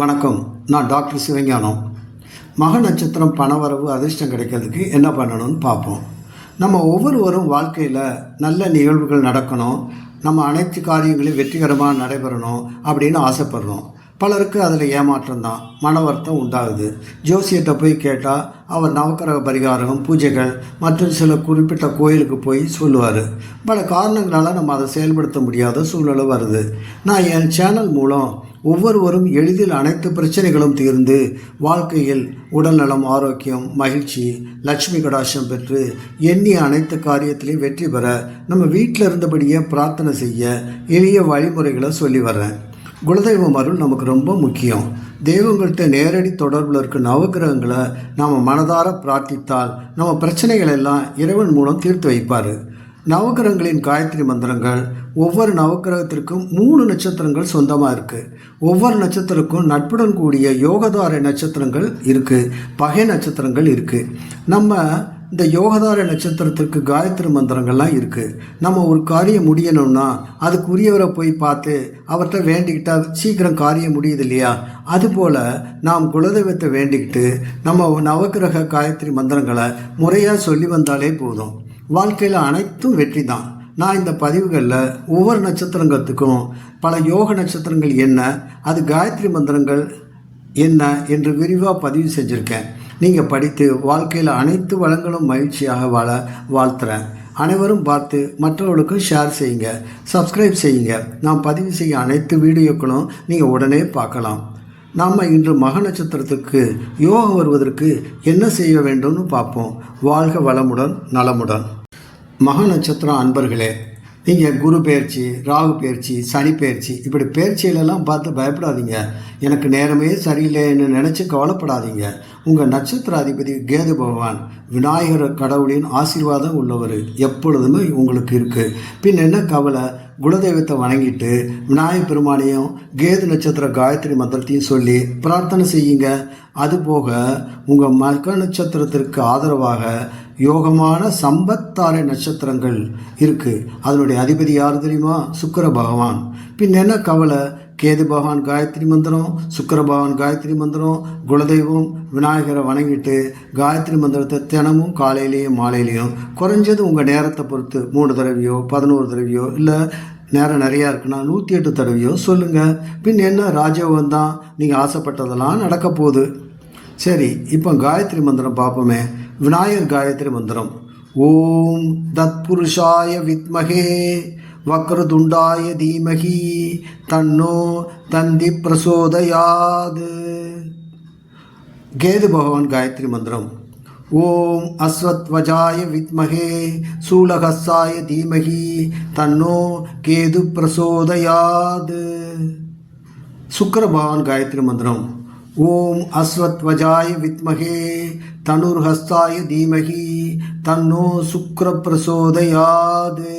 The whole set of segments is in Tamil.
வணக்கம். நான் டாக்டர் சிவஞானம். மக நட்சத்திரம் பணவரவு அதிர்ஷ்டம் கிடைக்கிறதுக்கு என்ன பண்ணணும்னு பார்ப்போம். நம்ம ஒவ்வொருவரும் வாழ்க்கையில் நல்ல நிகழ்வுகள் நடக்கணும். நம்ம அனைத்து காரியங்களையும் வெற்றிகரமாக நடைபெறணும் அப்படின்னு ஆசைப்படுறோம். பலருக்கு அதில் ஏமாற்றம் தான் மன வருத்தம் உண்டாகுது. ஜோசியத்தை போய் கேட்டால் அவர் நவக்கிரக பரிகாரம் பூஜைகள் மற்றும் சில குறிப்பிட்ட கோயிலுக்கு போய் சொல்லுவார். பல காரணங்களால் நம்ம அதை செயல்படுத்த முடியாத சூழ்நிலை வருது. நான் என் சேனல் மூலம் ஒவ்வொருவரும் எளிதில் அனைத்து பிரச்சனைகளும் தீர்ந்து வாழ்க்கையில் உடல்நலம் ஆரோக்கியம் மகிழ்ச்சி லட்சுமி கடாட்சம் பெற்று எண்ணிய அனைத்து காரியத்திலையும் வெற்றி பெற நம்ம வீட்டில் இருந்தபடியே பிரார்த்தனை செய்ய எளிய வழிமுறைகளை சொல்லி வர்றேன். குலதெய்வம் அருள் நமக்கு ரொம்ப முக்கியம். தெய்வங்கள்கிட்ட நேரடி தொடர்பில் இருக்க நவகிரகங்களை நாம் மனதார பிரார்த்தித்தால் நம்ம பிரச்சனைகள் எல்லாம் இறைவன் மூலம் தீர்த்து வைப்பார். நவகிரகங்களின் காயத்ரி மந்திரங்கள் ஒவ்வொரு நவகிரகத்திற்கும் மூணு நட்சத்திரங்கள் சொந்தமாக இருக்குது ஒவ்வொரு நட்சத்திரக்கும் நட்புடன் கூடிய யோகதார நட்சத்திரங்கள் இருக்குது பகை நட்சத்திரங்கள் இருக்குது நம்ம இந்த யோகதார நட்சத்திரத்திற்கு காயத்ரி மந்திரங்கள்லாம் இருக்குது நம்ம ஒரு காரியம் முடியணும்னா அதுக்குரியவரை போய் பார்த்து அவர்கிட்ட வேண்டிக்கிட்டா சீக்கிரம் காரியம் முடியுது இல்லையா அதுபோல் நாம் குலதெய்வத்தை வேண்டிக்கிட்டு நம்ம நவக்கிரக காயத்ரி மந்திரங்களை முறையாக சொல்லி வந்தாலே போதும். வாழ்க்கையில் அனைத்தும் வெற்றி தான் நான் இந்த பதிவுகளில் ஒவ்வொரு நட்சத்திரங்கத்துக்கும் பல யோக நட்சத்திரங்கள் என்ன அது காயத்ரி மந்திரங்கள் என்ன என்று விரிவாக பதிவு செஞ்சுருக்கேன். நீங்கள் படித்து வாழ்க்கையில் அனைத்து வளங்களும் மகிழ்ச்சியாக வாழ வாழ்த்துறேன். அனைவரும் பார்த்து மற்றவர்களுக்கும் ஷேர் செய்யுங்க சப்ஸ்கிரைப் செய்யுங்க. நான் பதிவு செய்ய அனைத்து வீடியோக்களும் நீங்கள் உடனே பார்க்கலாம். நாம் இன்று மக நட்சத்திரத்துக்கு யோகம் வருவதற்கு என்ன செய்ய வேண்டும்னு பார்ப்போம். வாழ்க வளமுடன் நலமுடன். மக நட்சத்திரம் அன்பர்களே நீங்கள் குரு பயிற்சி ராகு பயிற்சி சனி பயிற்சி இப்படி பயிற்சியிலெல்லாம் பார்த்து பயப்படாதீங்க. எனக்கு நேரமே சரியில்லைன்னு நினச்சி கவலைப்படாதீங்க. உங்கள் நட்சத்திர அதிபதி கேது பகவான் விநாயகர் கடவுளின் ஆசீர்வாதம் உள்ளவர் எப்பொழுதுமே உங்களுக்கு இருக்குது பின் என்ன கவலை? குலதெய்வத்தை வணங்கிட்டு விநாயகர் பெருமானையும் கேது நட்சத்திர காயத்ரி மந்திரத்தையும் சொல்லி பிரார்த்தனை செய்யுங்க. அதுபோக உங்கள் மக நட்சத்திரத்திற்கு ஆதரவாக யோகமான சம்பத்தாலை நட்சத்திரங்கள் இருக்குது அதனுடைய அதிபதி யார் தெரியுமா? சுக்கிர பகவான். பின் என்ன கவலை? கேது பகவான் காயத்ரி மந்திரம் சுக்கர பகவான் காயத்ரி மந்திரம் குலதெய்வம் விநாயகரை வணங்கிட்டு காயத்ரி மந்திரத்தை தினமும் காலையிலையும் மாலையிலையும் குறைஞ்சது உங்கள் நேரத்தை பொறுத்து மூணு தடவையோ பதினோரு தடவையோ இல்லை நேரம் நிறையா இருக்குன்னா நூற்றி எட்டு தடவையோ சொல்லுங்கள் பின் என்ன? ராஜயோகம் தான். நீங்கள் ஆசைப்பட்டதெல்லாம் நடக்க போகுது. சரி இப்போ காயத்ரி மந்திரம் பார்ப்போமே. விநாயகர் காயத்ரி மந்திரம். ஓம் தத் புருஷாய வித்மகே வக்ரதுண்டாய தீமகி தன்னோ தந்தி பிரசோதயாது. கேது பகவான் காயத்ரி மந்திரம். ஓம் அஸ்வத்வஜாய வித்மகே சூலகஸ்ஸாய தீமகி தன்னோ கேது பிரசோதயாது. சுக்கர பகவான் காயத்ரி மந்திரம். ஓம் அஸ்வத்வஜாய வித்மகே தனுர்ஹஸ்தாய தீமகி தன்னோ சுக்ர பிரசோதயாது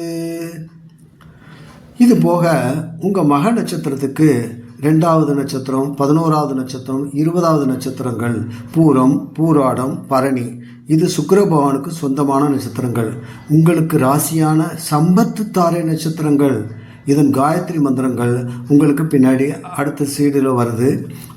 இது போக உங்கள் மக நட்சத்திரத்துக்கு ரெண்டாவது நட்சத்திரம் பதினோராவது நட்சத்திரம் இருபதாவது நட்சத்திரங்கள் பூரம் பூராடம் பரணி. இது சுக்கர பகவானுக்கு சொந்தமான நட்சத்திரங்கள். உங்களுக்கு ராசியான சம்பத்து தாரை நட்சத்திரங்கள். இதன் காயத்ரி மந்திரங்கள் உங்களுக்கு பின்னாடி அடுத்த சீடில் வருது.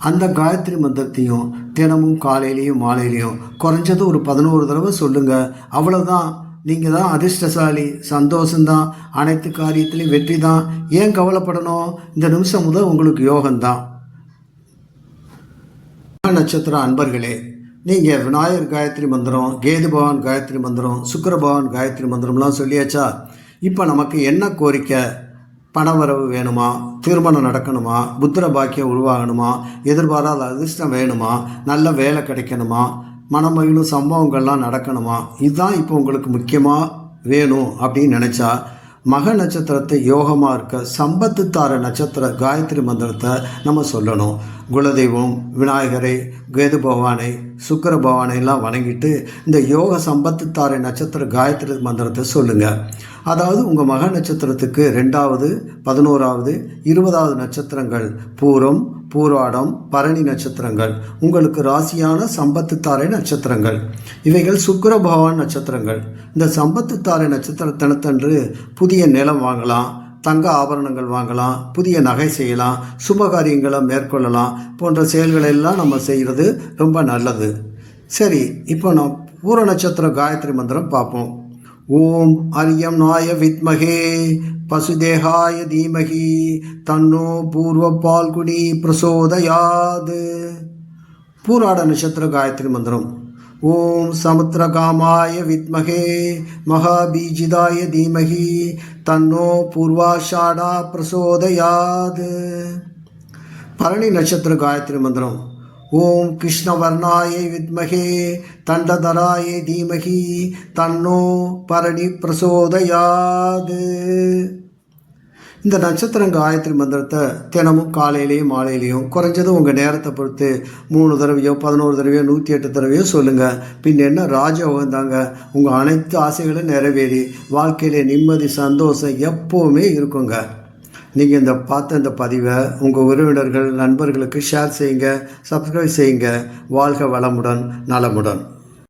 அந்த காயத்ரி மந்திரத்தையும் தினமும் காலையிலையும் மாலையிலையும் குறைஞ்சது ஒரு பதினோரு தடவை சொல்லுங்கள் அவ்வளோதான் நீங்கள் தான் அதிர்ஷ்டசாலி சந்தோஷந்தான் அனைத்து காரியத்திலையும் வெற்றி தான் ஏன் கவலைப்படணும்? இந்த நிமிஷம் முதல் உங்களுக்கு யோகம்தான். நட்சத்திர அன்பர்களே நீங்கள் விநாயகர் காயத்ரி மந்திரம் கேது பவான் காயத்ரி மந்திரம் சுக்கரபவான் காயத்ரி மந்திரம்லாம் சொல்லியாச்சா? இப்போ நமக்கு என்ன கோரிக்கை? பணவரவு வேணுமா? திருமணம் நடக்கணுமா? புத்திர பாக்கியம் உருவாகணுமா? எதிர்பாராத அதிர்ஷ்டம் வேணுமா? நல்ல வேலை கிடைக்கணுமா? மனமகிழும் சம்பவங்கள்லாம் நடக்கணுமா? இதுதான் இப்போ உங்களுக்கு முக்கியமாக வேணும் அப்படின்னு நினச்சா மக நட்சத்திரத்தை யோகமாக இருக்க சம்பத்து தார நட்சத்திர காயத்ரி மந்திரத்தை நம்ம சொல்லணும். குலதெய்வம் விநாயகரை கேது பகவானை சுக்கர பகவானை எல்லாம் வணங்கிட்டு இந்த யோக சம்பத்து தாரை நட்சத்திர காயத்ரி மந்திரத்தை சொல்லுங்கள் அதாவது உங்கள் மக நட்சத்திரத்துக்கு ரெண்டாவது பதினோராவது இருபதாவது நட்சத்திரங்கள் பூரம் பூராடம் பரணி நட்சத்திரங்கள் உங்களுக்கு ராசியான சம்பத்து தாரை நட்சத்திரங்கள். இவைகள் சுக்கர பகவான் நட்சத்திரங்கள். இந்த சம்பத்து தாரை நட்சத்திர தினத்தன்று புதிய நிலம் வாங்கலாம் தங்க ஆபரணங்கள் வாங்கலாம் புதிய நகை செய்யலாம் சுபகாரியங்களை மேற்கொள்ளலாம் போன்ற செயல்களை எல்லாம் நம்ம செய்கிறது ரொம்ப நல்லது. சரி இப்போ நான் பூர நட்சத்திர காயத்ரி மந்திரம் பார்ப்போம். ஓம் அரியம் நாய வித்மகே பசுதேகாய தீமகி தன்னோ பூர்வ பால்குடி பிரசோதயாது. பூராட நட்சத்திர காயத்ரி மந்திரம். ஓம் சமுத்திரகாமாய வித்மகே மகாபீஜிதாய தீமகி தன்னோ பூர்வாஷாடா பிரசோதயாது. பரணி நட்சத்திர காயத்ரி மந்திரம். ஓம் கிருஷ்ணவர்ணாய வித்மகே தண்டதராய தீமகி தன்னோ பரணி பிரசோதயாது. இந்த நட்சத்திரம் காயத்ரி மந்திரத்தை தினமும் காலையிலையும் மாலையிலையும் குறைஞ்சது உங்கள் நேரத்தை பொறுத்து மூணு தடவையோ பதினோரு தடவையோ நூற்றி எட்டு தடவையோ சொல்லுங்கள் பின் என்ன ராஜயோகம் தாங்க உங்கள் அனைத்து ஆசைகளும் நிறைவேறி வாழ்க்கையிலே நிம்மதி சந்தோஷம் எப்போவுமே இருக்குங்க. நீங்கள் இந்த பார்த்த இந்த பதிவை உங்கள் உறவினர்கள் நண்பர்களுக்கு ஷேர் செய்யுங்க சப்ஸ்கிரைப் செய்யுங்க. வாழ்க வளமுடன் நலமுடன்.